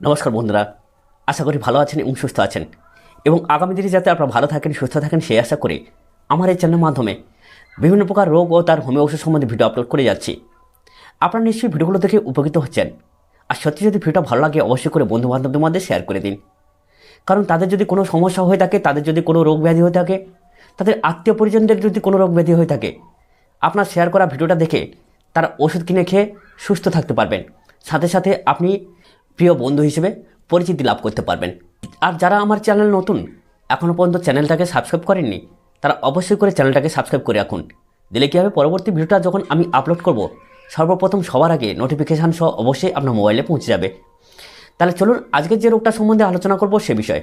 নমস্কার বন্ধুরা, আশা করি ভালো আছেন এবং সুস্থ আছেন। এবং আগামী দিনে যাতে আপনারা ভালো থাকেন, সুস্থ থাকেন, সেই আশা করে আমার এই চ্যানেলের মাধ্যমে বিভিন্ন প্রকার রোগ ও তার হোমিও ওষুধ সম্বন্ধে ভিডিও আপলোড করে যাচ্ছি। আপনারা নিশ্চয়ই ভিডিওগুলো দেখে উপকৃত হচ্ছেন। আর সত্যি যদি ভিডিওটা ভালো লাগে, অবশ্যই করে বন্ধু বান্ধবদের মধ্যে শেয়ার করে দিন। কারণ তাদের যদি কোনো সমস্যা হয়ে থাকে, তাদের যদি কোনো রোগ ব্যাধি হয়ে থাকে, তাদের আত্মীয় পরিজনদের যদি কোনো রোগ ব্যাধি হয়ে থাকে, আপনার শেয়ার করা ভিডিওটা দেখে তারা ওষুধ কিনে খেয়ে সুস্থ থাকতে পারবেন। সাথে সাথে আপনি প্রিয় বন্ধু হিসেবে পরিচিতি লাভ করতে পারবেন। আর যারা আমার চ্যানেল নতুন এখনও পর্যন্ত চ্যানেলটাকে সাবস্ক্রাইব করেননি, তারা অবশ্যই করে চ্যানেলটাকে সাবস্ক্রাইব করে রাখুন। দিলে কী হবে? পরবর্তী ভিডিওটা যখন আমি আপলোড করব, সর্বপ্রথম সবার আগে নোটিফিকেশান সহ অবশ্যই আপনার মোবাইলে পৌঁছে যাবে। তাহলে চলুন, আজকের যে রোগটা সম্বন্ধে আলোচনা করব সে বিষয়ে।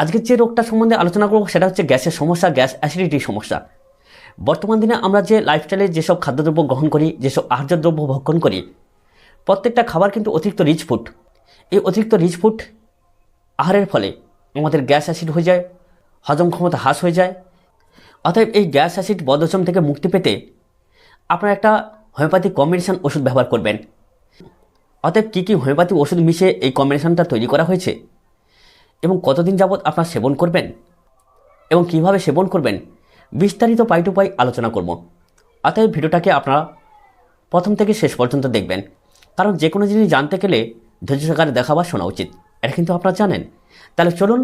আজকের যে রোগটা সম্বন্ধে আলোচনা করব সেটা হচ্ছে গ্যাসের সমস্যা, গ্যাস অ্যাসিডিটির সমস্যা। বর্তমান দিনে আমরা যে লাইফস্টাইলে যেসব খাদ্যদ্রব্য গ্রহণ করি, যেসব আহার্য দ্রব্য ভক্ষণ করি প্রত্যেকটা খাবার কিন্তু অতিরিক্ত রিচ ফুড এই অতিরিক্ত রিচ ফুড আহারের ফলে আমাদের গ্যাস অ্যাসিড হয়ে যায়, হজম ক্ষমতা হ্রাস হয়ে যায়। অতএব এই গ্যাস অ্যাসিড বদহজম থেকে মুক্তি পেতে আপনারা একটা হোমিওপ্যাথিক কম্বিনেশান ওষুধ ব্যবহার করবেন। অতএব কী কী হোমিওপ্যাথি ওষুধ মিশিয়ে এই কম্বিনেশানটা তৈরি করা হয়েছে এবং কতদিন যাবৎ আপনার সেবন করবেন এবং কীভাবে সেবন করবেন, বিস্তারিত পাই টু পাই আলোচনা করব। অতএব ভিডিওটাকে আপনারা প্রথম থেকে শেষ পর্যন্ত দেখবেন। কারণ যে কোনো জিনিস জানতে গেলে ধৈর্য সহকারে দেখা বা শোনা উচিত। এটা কিন্তু আপনারা জানেন। তাহলে চলুন,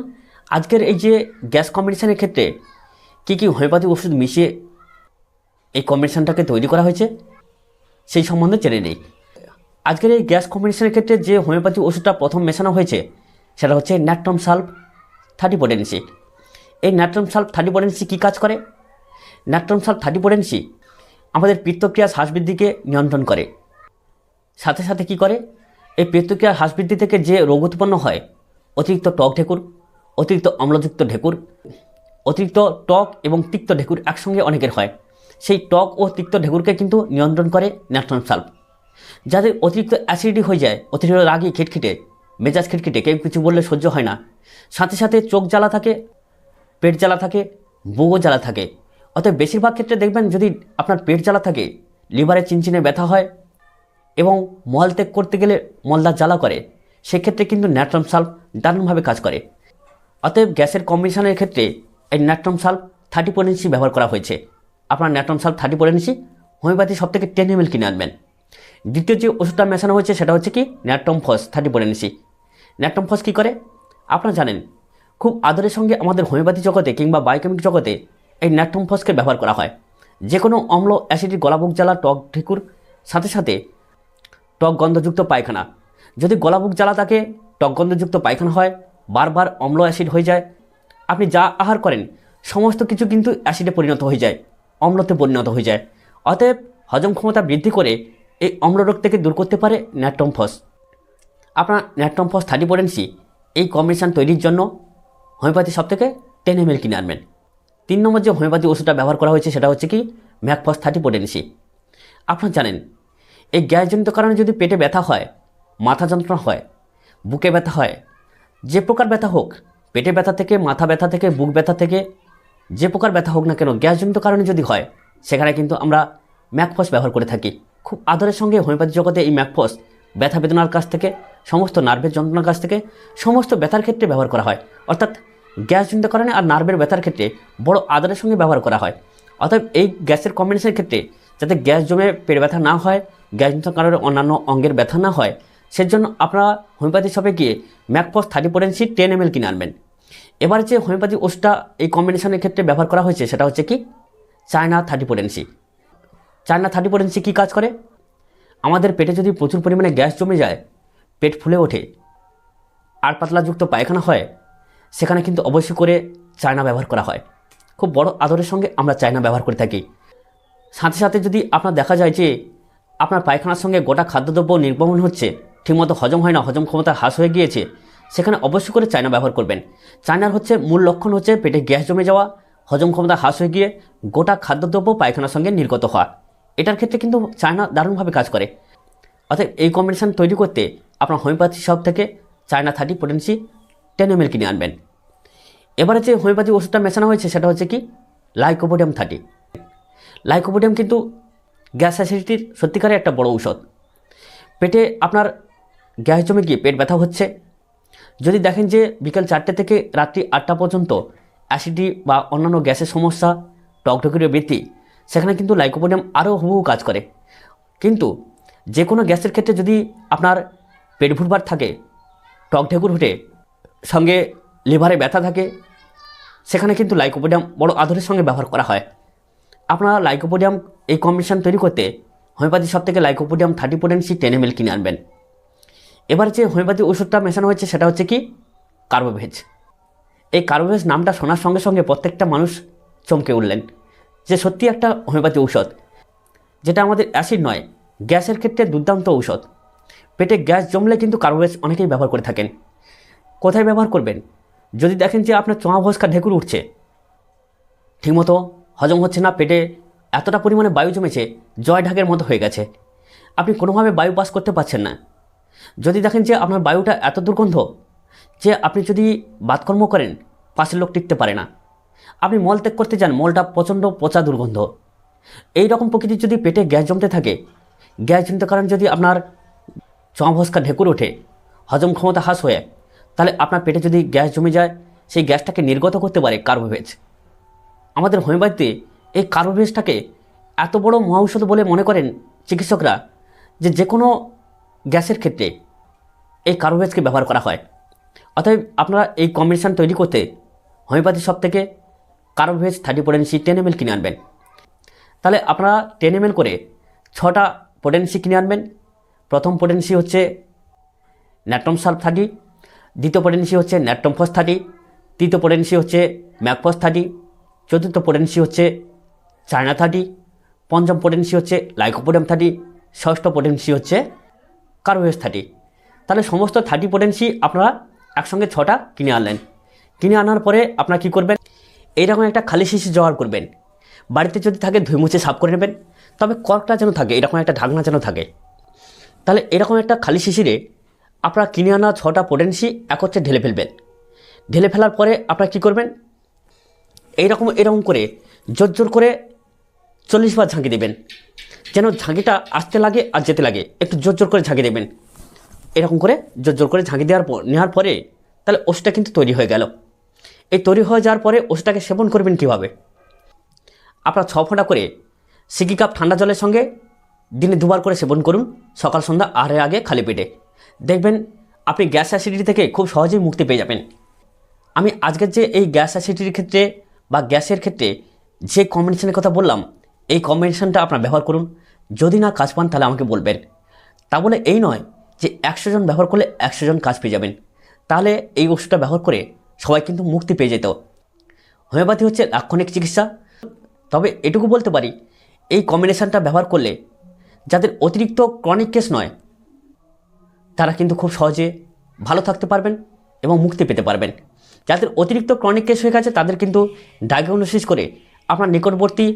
আজকের এই যে গ্যাস কম্বিনেশনের ক্ষেত্রে কী কী হোমিওপ্যাথি ওষুধ মিশিয়ে এই কম্বিনেশনটাকে তৈরি করা হয়েছে, সেই সম্বন্ধে জেনে নেই। আজকের এই গ্যাস কম্বিনেশনের ক্ষেত্রে যে হোমিওপ্যাথি ওষুধটা প্রথম মেশানো হয়েছে, সেটা হচ্ছে ন্যাট্রম সাল্ফ থার্টি পোটেন্সি। এই ন্যাট্রম সাল্ফ থার্টি পোটেন্সি কী কাজ করে? ন্যাট্রম সাল্ফ থার্টি পোটেন্সি আমাদের পিত্তক্রিয়া শ্বাসবৃদ্ধিকে নিয়ন্ত্রণ করে। সাথে সাথে কি করে? এই পেত্তক্রিয়া হ্রাসবৃদ্ধি থেকে যে রোগ উৎপন্ন হয়, অতিরিক্ত টক ঢেকুর, অতিরিক্ত অম্লযুক্ত ঢেকুর, অতিরিক্ত টক এবং তিক্ত ঢেকুর একসঙ্গে অনেকের হয়। সেই টক ও তিক্ত ঢেকুরকে কিন্তু নিয়ন্ত্রণ করে ন্যাট্রন সাল্ফ যাদের অতিরিক্ত অ্যাসিডিটি হয়ে যায়, অতিরিক্ত রাগি খিটখিটে, মেজাজ খিটখিটে, কেউ কিছু বললে সহ্য হয় না। সাথে সাথে চোখ জ্বালা থাকে, পেট জ্বালা থাকে, বুকও জ্বালা থাকে। অতএব বেশিরভাগ ক্ষেত্রে দেখবেন যদি আপনার পেট জ্বালা থাকে, লিভারে চিনচিনে ব্যথা হয় এবং মলত্যাগ করতে গেলে মলদার জ্বালা করে। সেক্ষেত্রে কিন্তু ন্যাট্রাম সাল্ফ দারুণভাবে কাজ করে। অতএব গ্যাসের কম্বিনেশনের ক্ষেত্রে এই ন্যাট্রাম সাল্ফ থার্টি পোটেন্সি ব্যবহার করা হয়েছে। আপনার natrum sulph thirty potency homeopathy সব থেকে টেন এম কিনে আনবেন। দ্বিতীয় যে ওষুধটা মেশানো হয়েছে সেটা হচ্ছে কি? Natrum phos thirty potency natrum phos কী করে? আপনারা জানেন, খুব আদরের সঙ্গে আমাদের হোমিওপ্যাথি জগতে কিংবা বায়োকেমিক জগতে এই ন্যাট্রম ফসকে ব্যবহার করা হয়। যে কোনো অম্ল অ্যাসিডিক গলাবুক জ্বালা টক ঢেকুর, সাথে সাথে টক গন্ধযুক্ত পায়খানা। যদি গলাবুক জ্বালা থাকে টক গন্ধযুক্ত পায়খানা হয়, বারবার অম্ল অ্যাসিড হয়ে যায়। আপনি যা আহার করেন, সমস্ত কিছু কিন্তু অ্যাসিডে পরিণত হয়ে যায়, অম্লতে পরিণত হয়ে যায়। অতএব হজম ক্ষমতা বৃদ্ধি করে এই অম্লরোগ থেকে দূর করতে পারে ন্যাট্রমফস। আপনার ন্যাট্রমফস থার্টি পোটেন্সি এই কম্বিনেশান তৈরির জন্য হোমিওপ্যাথি সব থেকে টেন এম এল কিনে আনবেন। তিন নম্বর যে হোমিওপ্যাথি ওষুধটা ব্যবহার করা হয়েছে সেটা হচ্ছে কি, ম্যাকফস থার্টি পোটেন্সি আপনারা জানেন এই গ্যাসজনিত কারণে যদি পেটে ব্যথা হয়, মাথা যন্ত্রণা হয়, বুকে ব্যথা হয়, যে প্রকার ব্যথা হোক, পেটে ব্যথা থেকে, মাথা ব্যথা থেকে, বুক ব্যথা থেকে, যে প্রকার ব্যথা হোক না কেন, গ্যাসজনিত কারণে যদি হয়, সেখানে কিন্তু আমরা ম্যাকফস ব্যবহার করে থাকি। খুব আদরের সঙ্গে হোমিওপ্যাথি জগতে এই ম্যাকফস ব্যথা বেদনার কাছ থেকে, সমস্ত নার্ভের যন্ত্রণার কাছ থেকে, সমস্ত ব্যথার ক্ষেত্রে ব্যবহার করা হয়। অর্থাৎ গ্যাসজনিত কারণে আর নার্ভের ব্যথার ক্ষেত্রে বড় আদরের সঙ্গে ব্যবহার করা হয়। অর্থাৎ এই গ্যাসের কম্বিনেশনের ক্ষেত্রে যাতে গ্যাস জমে পেট ব্যথা না হয় গ্যাসজনিত কারণে অন্যান্য অঙ্গের ব্যথা না হয়, সেজন্য আপনারা হোমিওপ্যাথি শপে গিয়ে mag phos thirty potency ten M কিনে আনবেন। এবার যে হোমিওপ্যাথি ওষুধটা এই কম্বিনেশনের ক্ষেত্রে ব্যবহার করা হয়েছে, সেটা হচ্ছে কি? China thirty potency China thirty potency কী কাজ করে? আমাদের পেটে যদি প্রচুর পরিমাণে গ্যাস জমে যায়, পেট ফুলে ওঠে, আর পাতলাযুক্ত পায়খানা হয়, সেখানে কিন্তু অবশ্যই করে চায়না ব্যবহার করা হয়। খুব বড় আদরের সঙ্গে আমরা চায়না ব্যবহার করে থাকি। সাথে সাথে যদি আপনার দেখা যায় যে আপনার পায়খানার সঙ্গে গোটা খাদ্যদ্রব্য নির্গমন হচ্ছে, ঠিকমতো হজম হয় না, হজম ক্ষমতা হ্রাস হয়ে গিয়েছে, সেখানে অবশ্যই করে চায়না ব্যবহার করবেন। চায়নার হচ্ছে মূল লক্ষণ হচ্ছে পেটে গ্যাস জমে যাওয়া, হজম ক্ষমতা হ্রাস হয়ে গিয়ে গোটা খাদ্যদ্রব্য পায়খানার সঙ্গে নির্গত হওয়া। এটার ক্ষেত্রে কিন্তু চায়না দারুণভাবে কাজ করে। অর্থাৎ এই কম্বিনেশন তৈরি করতে আপনার হোমিওপ্যাথি শপ থেকে China thirty potency ten M কিনে আনবেন। এবারে যে হোমিওপ্যাথি ওষুধটা মেশানো হয়েছে, সেটা হচ্ছে কি লাইকোপোডিয়াম থার্টি লাইকোপোডিয়াম কিন্তু গ্যাস অ্যাসিডিটির সত্যিকারের একটা বড় ঔষধ। পেটে আপনার গ্যাস জমে গিয়ে পেট ব্যথা হচ্ছে। যদি দেখেন যে বিকাল চারটে থেকে রাত্রি আটটা পর্যন্ত অ্যাসিডি বা অন্যান্য গ্যাসের সমস্যা, টকটকির বৃদ্ধি, সেখানে কিন্তু লাইকোপোডিয়াম আরও হুবহু কাজ করে। কিন্তু যে কোনো গ্যাসের ক্ষেত্রে যদি আপনার পেট ভুটবার থাকে টক ঢেকুর উঠে সঙ্গে লিভারে ব্যথা থাকে, সেখানে কিন্তু লাইকোপোডিয়াম বড় আদরের সঙ্গে ব্যবহার করা হয়। আপনারা লাইকোপোডিয়াম এই কম্বিনেশন তৈরি করতে হোমিওপ্যাথি সব থেকে lycopodium thirty potency ten M কিনে আনবেন। এবার যে হোমিওপ্যাথি ওষুধটা মেশানো হয়েছে সেটা হচ্ছে কি? কার্বোভেজ। এই কার্বোভেজ নামটা শোনার সঙ্গে সঙ্গে প্রত্যেকটা মানুষ চমকে উঠলেন যে সত্যি একটা হোমিওপ্যাথি ঔষধ, যেটা আমাদের অ্যাসিড নয়, গ্যাসের ক্ষেত্রে দুর্দান্ত ঔষধ। পেটে গ্যাস জমলে কিন্তু কার্বোভেজ অনেকেই ব্যবহার করে থাকেন। কোথায় ব্যবহার করবেন? যদি দেখেন যে আপনার চোঁয়া ভস্কা ঢেকুর উঠছে, ঠিকমতো হজম হচ্ছে না, পেটে এতটা পরিমাণে বায়ু জমেছে, জয় ঢাকের মতো হয়ে গেছে। আপনি কোনোভাবে বায়ু পাস করতে পারছেন না। যদি দেখেন যে আপনার বায়ুটা এত দুর্গন্ধ যে আপনি যদি বাতকর্ম করেন, পাশের লোক টিকতে পারে না। আপনি মল ত্যাগ করতে যান, মলটা প্রচণ্ড পচা দুর্গন্ধ। এই রকম প্রকৃতির যদি পেটে গ্যাস জমতে থাকে, গ্যাস জমতে কারণ যদি আপনার চমভস্কা ঢেকুর ওঠে, হজম ক্ষমতা হ্রাস হয়ে, তাহলে আপনার পেটে যদি গ্যাস জমে যায়, সেই গ্যাসটাকে নির্গত করতে পারে কার্বোভেজ আমাদের হোমিওপ্যাথিতে এই কার্বোভেজটাকে এত বড় মহাঔষধ বলে মনে করেন চিকিৎসকরা যে যে কোনো গ্যাসের ক্ষেত্রে এই কার্বোভেজকে ব্যবহার করা হয়। অতএব আপনারা এই কম্বিনেশান তৈরি করতে হোমিওপ্যাথি সব থেকে carbo veg thirty potency ten M কিনে আনবেন। তাহলে আপনারা টেন এম করে ছটা পোটেন্সি কিনে আনবেন। প্রথম পোটেন্সি হচ্ছে ন্যাট্রম সাল্ফ থার্টি, দ্বিতীয় পোটেন্সি হচ্ছে ন্যাট্রম ফস থার্টি তৃতীয় পোটেন্সি হচ্ছে ম্যাকফস থার্টি চতুর্থ পোটেন্সি হচ্ছে চায়না থার্টি পঞ্চম পোটেন্সি হচ্ছে লাইকোপোডিয়াম থার্টি ষষ্ঠ পোটেন্সি হচ্ছে কার্বোভেজ থার্টি তাহলে সমস্ত থার্টি পোটেন্সি আপনারা একসঙ্গে ছটা কিনে আনলেন। কিনে আনার পরে আপনারা কী করবেন? এইরকম একটা খালি শিশি জোগাড় করবেন। বাড়িতে যদি থাকে ধুই মুছে সাফ করে নেবেন, তবে কর্কটা যেন থাকে, এরকম একটা ঢাকনা যেন থাকে। তাহলে এরকম একটা খালি শিশিরে আপনারা কিনে আনা ছটা পোটেন্সি এক হচ্ছে ঢেলে ফেলবেন। ঢেলে ফেলার পরে আপনারা কী করবেন? এইরকম, এরকম করে জোর জোর করে চল্লিশ বার ঝাঁকি দেবেন। যেন ঝাঁকিটা আসতে লাগে আর যেতে লাগে, একটু জোর জোর করে ঝাঁকি দেবেন। এরকম করে জোর জোর করে ঝাঁকি দেওয়ার পর, নেওয়ার পরে তাহলে ওষুধটা কিন্তু তৈরি হয়ে গেল। এই তৈরি হয়ে যাওয়ার পরে ওষুধটাকে সেবন করবেন কীভাবে? আপনারা ছ ফোঁটা করে সিকি কাপ ঠান্ডা জলের সঙ্গে দিনে দুবার করে সেবন করুন, সকাল, সন্ধ্যা আহারের আগে খালি পেটে। দেখবেন আপনি গ্যাস অ্যাসিডিটি থেকে খুব সহজেই মুক্তি পেয়ে যাবেন। আমি আজকের যে এই গ্যাস অ্যাসিডিটির ক্ষেত্রে বা গ্যাসের ক্ষেত্রে যে কম্বিনেশনের কথা বললাম এই কম্বিনেশনটা আপনার ব্যবহার করুন। যদি না কাজ পান, তাহলে আমাকে বলবেন। তা বলে এই নয় যে একশো জন ব্যবহার করলে একশো জন কাজ পেয়ে যাবেন। তাহলে এই ওষুধটা ব্যবহার করে সবাই কিন্তু মুক্তি পেয়ে যেত। হোমিওপ্যাথি হচ্ছে লাক্ষণিক চিকিৎসা। তবে এটুকু বলতে পারি, এই কম্বিনেশনটা ব্যবহার করলে যাদের অতিরিক্ত ক্রনিক কেস নয়, তারা কিন্তু খুব সহজে ভালো থাকতে পারবেন এবং মুক্তি পেতে পারবেন। যাদের অতিরিক্ত ক্রনিক কেস হয়ে গেছে, তাদের কিন্তু ডায়াগনোসিস করে আপনার নিকটবর্তী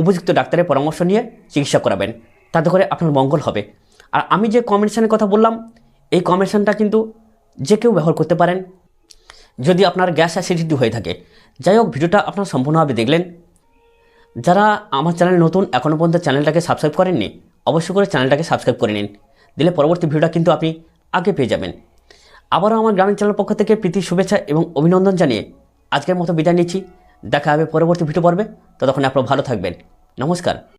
উপযুক্ত ডাক্তারের পরামর্শ নিয়ে চিকিৎসা করাবেন। তাতে করে আপনার মঙ্গল হবে। আর আমি যে কম্বিনেশনের কথা বললাম, এই কম্বিনেশনটা কিন্তু যে কেউ ব্যবহার করতে পারেন। যদি আপনার গ্যাস অ্যাসিডিটি হয়ে থাকে, যাই হোক, ভিডিওটা আপনারা সম্পূর্ণভাবে দেখলেন। যারা আমার চ্যানেল নতুন এখনও পর্যন্ত চ্যানেলটাকে সাবস্ক্রাইব করেননি, অবশ্যই করে চ্যানেলটাকে সাবস্ক্রাইব করে নিন। দিলে পরবর্তী ভিডিওটা কিন্তু আপনি আগে পেয়ে যাবেন। আবারও আমার গ্রামীণ চ্যানেল পক্ষ থেকে প্রীতি, শুভেচ্ছা এবং অভিনন্দন জানিয়ে আজকের মতো বিদায় নিচ্ছি। দেখা হবে পরবর্তী ভিডিও পর্বে। ততক্ষণ আপনারা ভালো থাকবেন। নমস্কার।